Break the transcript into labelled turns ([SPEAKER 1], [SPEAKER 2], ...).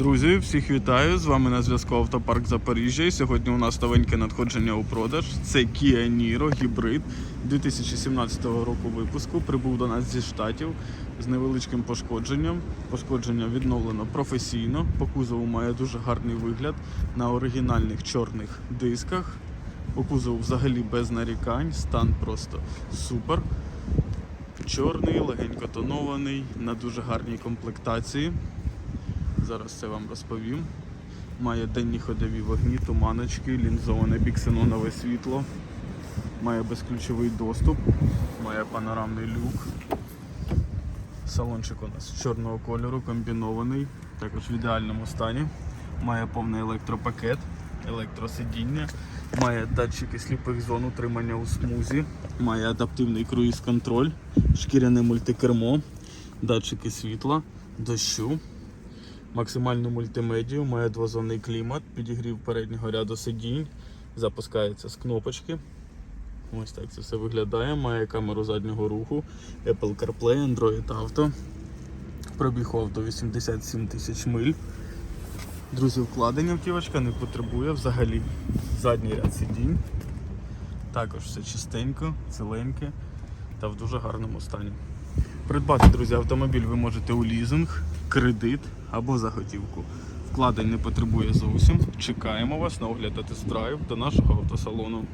[SPEAKER 1] Друзі, всіх вітаю! З вами на зв'язку Автопарк Запоріжжя. І сьогодні у нас новеньке надходження у продаж. Це Kia Niro гібрид 2017 року випуску. Прибув до нас зі штатів з невеличким пошкодженням. Пошкодження відновлено професійно. По кузову має дуже гарний вигляд на оригінальних чорних дисках. По кузову взагалі без нарікань, стан просто супер. Чорний, легенько тонований, на дуже гарній комплектації. Зараз це вам розповім. Має денні ходові вогні, туманочки, лінзоване біксенонове світло, має безключовий доступ, має панорамний люк. Салончик у нас чорного кольору, комбінований, також в ідеальному стані. Має повний електропакет, електросидіння, має датчики сліпих зон утримання у смузі, має адаптивний круїз-контроль, шкіряне мультикермо, датчики світла, дощу. Максимальну мультимедію, має двозонний клімат, підігрів переднього ряду сидінь, запускається з кнопочки. Ось так це все виглядає. Має камеру заднього руху, Apple CarPlay, Android Auto. Пробіг авто 87 тисяч миль. Друзі, вкладення автівочка не потребує взагалі. Задній ряд сидінь. Також все чистенько, ціленьке та в дуже гарному стані. Придбати, друзі, автомобіль ви можете у лізинг, кредит або заготівку. Вкладень не потребує зовсім. Чекаємо вас на огляд та тест-драйв до нашого автосалону.